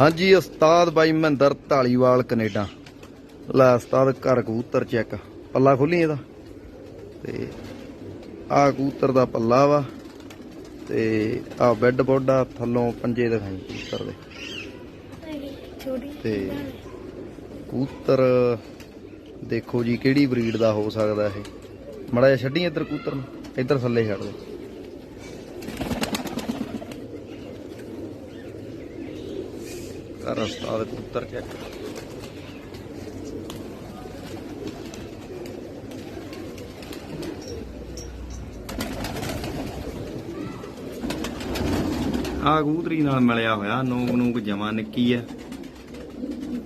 ਹਾਂਜੀ ਉਸਤਾਦ ਬਾਈ ਮਹਿੰਦਰ ਢਾਲੀਵਾਲ ਕੈਨੇਡਾ। ਲੈ ਉਸਤਾਦ ਘਰ ਕਬੂਤਰ ਚੈੱਕ ਪੱਲਾ ਖੋਲੀ ਇਹਦਾ? ਤੇ ਆ ਕਬੂਤਰ ਦਾ ਪੱਲਾ ਵਾ ਤੇ ਆ ਬੈੱਡ ਬੋਡਾ ਥੱਲੋਂ ਪੰਜੇ ਦਿਖਾਈ ਕਬੂਤਰ ਦੇ। ਤੇ ਕਬੂਤਰ ਦੇਖੋ ਜੀ ਕਿਹੜੀ ਬਰੀਡ ਦਾ ਹੋ ਸਕਦਾ ਇਹ? ਮੜਾ ਜਿਹਾ ਛੱਡੀ ਇੱਧਰ ਕਬੂਤਰ ਨੂੰ ਇੱਧਰ ਥੱਲੇ ਛੱਡ ਦੇ ਕਰ ਉਸਤਾਦ ਕਬੂਤਰ ਚੈੱਕ ਆ ਕਬੂਤਰੀ ਨਾਲ ਮਿਲਿਆ ਹੋਇਆ ਨੂੰਗ ਨੂੰਗ ਜਮਾ ਨਿੱਕੀ ਐ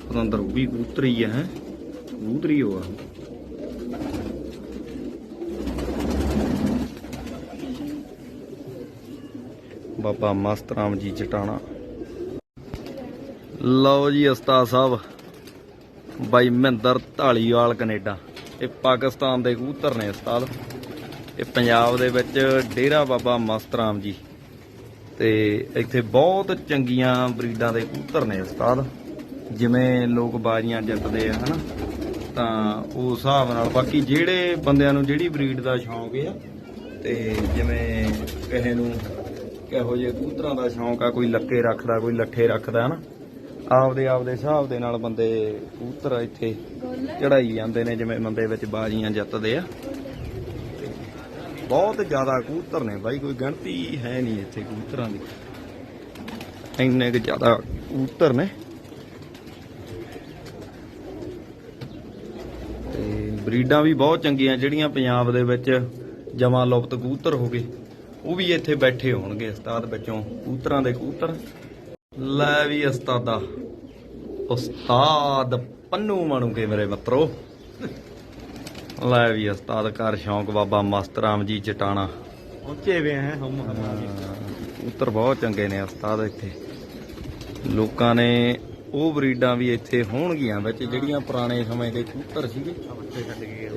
ਪਤੰਦਰ ਉਹ ਵੀ ਕਬੂਤਰੀ ਐ ਹੈ ਕਬੂਤਰੀ ਉਹ ਆ ਬਾਬਾ ਮਸਤ ਰਾਮ ਜੀ ਚਟਾਣਾ ਲਓ ਜੀ ਉਸਤਾਦ ਸਾਹਿਬ, ਬਾਈ ਮਹਿੰਦਰ ਢਾਲੀਵਾਲ ਕੈਨੇਡਾ। ਇਹ ਪਾਕਿਸਤਾਨ ਦੇ ਕਬੂਤਰ ਨੇ ਉਸਤਾਦ। ਇਹ ਪੰਜਾਬ ਦੇ ਵਿੱਚ ਡੇਰਾ ਬਾਬਾ ਮਸਤ ਰਾਮ ਜੀ। ਤੇ ਇੱਥੇ ਬਹੁਤ ਚੰਗੀਆਂ ਬਰੀਡਾਂ ਦੇ ਕਬੂਤਰ ਨੇ ਉਸਤਾਦ। ਜਿਵੇਂ ਲੋਕ ਬਾਜ਼ੀਆਂ ਜਿੱਤਦੇ ਆ, ਹਨਾ? ਤਾਂ ਉਸ ਹਿਸਾਬ ਨਾਲ ਬਾਕੀ ਜਿਹੜੇ ਬੰਦਿਆਂ ਨੂੰ ਜਿਹੜੀ ਬਰੀਡ ਦਾ ਸ਼ੌਂਕ ਆ, ਤੇ ਜਿਵੇਂ ਕਿਸੇ ਨੂੰ ਕਿਹੋ ਜਿਹੇ ਕਬੂਤਰਾਂ ਦਾ ਸ਼ੌਂਕ ਆ, ਕੋਈ ਲੱਕੇ ਰੱਖਦਾ, ਕੋਈ ਲੱਠੇ ਰੱਖਦਾ, ਹਨਾ? ਆਪਦੇ ਆਪਦੇ ਹਿਸਾਬ ਦੇ ਨਾਲ ਬੰਦੇ ਕਬੂਤਰ ਇੱਥੇ ਚੜਾਈ ਜਾਂਦੇ ਨੇ, ਜਿਵੇਂ ਬੰਦੇ ਵਿੱਚ ਬਾਜ਼ੀਆਂ ਜਿੱਤਦੇ ਆ। ਬਹੁਤ ਜ਼ਿਆਦਾ ਕਬੂਤਰ ਨੇ ਬਾਈ, ਕੋਈ ਗਿਣਤੀ ਹੈ ਨਹੀਂ ਇੱਥੇ ਕਬੂਤਰਾਂ ਦੀ। ਇੰਨੇ ਕੁ ਜ਼ਿਆਦਾ ਕਬੂਤਰ ਨੇ। ਤੇ ਬਰੀਡਾਂ ਵੀ ਬਹੁਤ ਚੰਗੀਆਂ, ਜਿਹੜੀਆਂ ਪੰਜਾਬ ਦੇ ਵਿੱਚ ਜਮਾ ਲੁਪਤ ਕਬੂਤਰ ਹੋ ਗਏ, ਉਹ ਵੀ ਇੱਥੇ ਬੈਠੇ ਹੋਣਗੇ ਉਸਤਾਦ ਵਿੱਚੋਂ ਕਬੂਤਰਾਂ ਦੇ ਕਬੂਤਰ। ਲੈ ਵੀ ਉਸਤਾਦਾ ਉਸਤਾਦ ਪੰਨੂ ਬਣੂਗੇ ਮੇਰੇ ਮਿੱਤਰੋ। ਲੈ ਵੀ ਉਸਤਾਦ ਘਰ ਸ਼ੌਂਕ ਬਾਬਾ ਮਸਤ ਰਾਮ ਜੀ ਚਟਾਣਾ। ਪਹੁੰਚੇ ਵੇ ਹੈ ਹਮ ਕਬੂਤਰ ਬਹੁਤ ਚੰਗੇ ਨੇ ਉਸਤਾਦ ਇੱਥੇ। ਲੋਕਾਂ ਨੇ ਉਹ ਬਰੀਡਾਂ ਵੀ ਇੱਥੇ ਹੋਣਗੀਆਂ ਵਿੱਚ ਜਿਹੜੀਆਂ ਪੁਰਾਣੇ ਸਮੇਂ ਦੇ ਕਬੂਤਰ ਸੀਗੇ। ਬੱਚੇ ਛੱਡ ਤੇ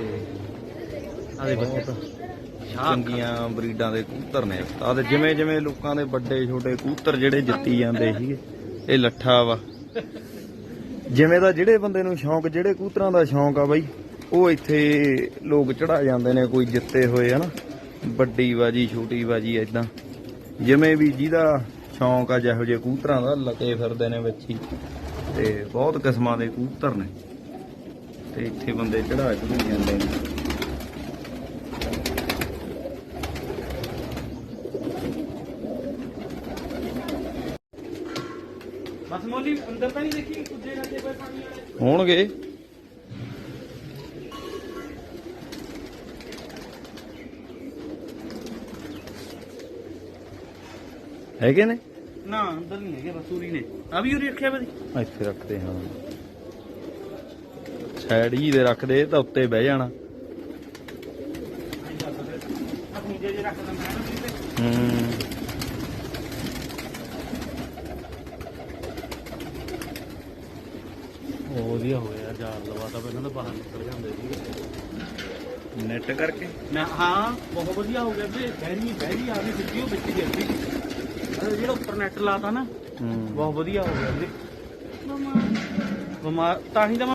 ਆਦੇ ਬੱਚੇ। ਚੰਗੀਆਂ ਬਰੀਡਾਂ ਦੇ ਕਬੂਤਰ ਨੇ। ਉਸਤਾਦ ਜਿਵੇਂ ਜਿਵੇਂ ਲੋਕਾਂ ਦੇ ਵੱਡੇ ਛੋਟੇ ਕਬੂਤਰ ਜਿਹੜੇ ਜਿੱਤੀ ਜਾਂਦੇ ਸੀਗੇ, ਇਹ ਲੱਠਾ ਵਾ। ਜਿਵੇਂ ਦਾ ਜਿਹੜੇ ਬੰਦੇ ਨੂੰ ਸ਼ੌਂਕ, ਜਿਹੜੇ ਕਬੂਤਰਾਂ ਦਾ ਸ਼ੌਂਕ ਆ ਬਾਈ, ਉਹ ਇੱਥੇ ਲੋਕ ਚੜਾ ਜਾਂਦੇ ਨੇ, ਕੋਈ ਜਿੱਤੇ ਹੋਏ, ਹਨਾ। ਵੱਡੀ ਬਾਜੀ, ਛੋਟੀ ਬਾਜੀ ਐਦਾਂ ਜਿਵੇਂ ਵੀ ਜਿਹਦਾ ਸ਼ੌਂਕ ਆ, ਜਿਹੋ ਜਿਹੇ ਕਬੂਤਰਾਂ ਦਾ, ਲਕੇ ਫਿਰਦੇ ਨੇ ਵਿੱਚ ਹੀ। ਤੇ ਬਹੁਤ ਕਿਸਮਾਂ ਦੇ ਕਬੂਤਰ ਨੇ। ਤੇ ਇੱਥੇ ਬੰਦੇ ਚੜਾ ਚੜੂ ਜਾਂਦੇ ਨੇ। ਬਸ ਮੋਲੀ ਅੰਦਰ ਤਾਂ ਨਹੀਂ ਦੇਖੀ ਕੁੱਜੇ ਰੱਜੇ ਪਏ ਪਾਣੀ ਵਾਲੇ ਹੋਣਗੇ। ਹੈਗੇ ਨੇ? ਨਾ ਅੰਦਰ ਨਹੀਂ ਹੈਗੇ ਬਸ ਉਰੀ ਨੇ। ਆ ਵੀ ਉਰੀ ਰੱਖਿਆ ਬਦੀ ਇੱਥੇ ਰੱਖਦੇ ਹਾਂ। ਸਾਈਡ ਹੀ ਦੇ ਰੱਖਦੇ ਤਾਂ ਉੱਤੇ ਬਹਿ ਜਾਣਾ। ਆਪਣੀ ਜੇ ਰੱਖ ਦਿੰਦਾ ਹੈ। ਨਾ ਤੇ ਹੂੰ ਉਹ ਵਧੀਆ ਹੋਇਆ ਜਾਲ ਲਵਾਤਾ ਪਹਿਲਾਂ ਤਾਂ ਬਾਹਰ ਨਿਕਲ ਜਾਂਦੇ ਸੀ ਨੈਟ ਕਰਕੇ? ਮੈਂ ਹਾਂ ਬਹੁਤ ਵਧੀਆ ਹੋ ਗਿਆ ਵੀ ਬਹਿਰੀ ਬਹਿਰੀ ਆ ਗਈ ਸਿੱਧੀ ਉਹ ਵਿੱਚ ਗਿਰ ਗਈ। ਅਰੇ ਜਿਹੜਾ ਉੱਪਰ ਨੈਟ ਲਾਤਾ ਨਾ ਹੂੰ। ਬਹੁਤ ਵਧੀਆ ਹੋ ਗਿਆ ਵੀਰੇ। ਬਿਮਾਰ। ਤਾਂ ਹੀ ਤਾਂ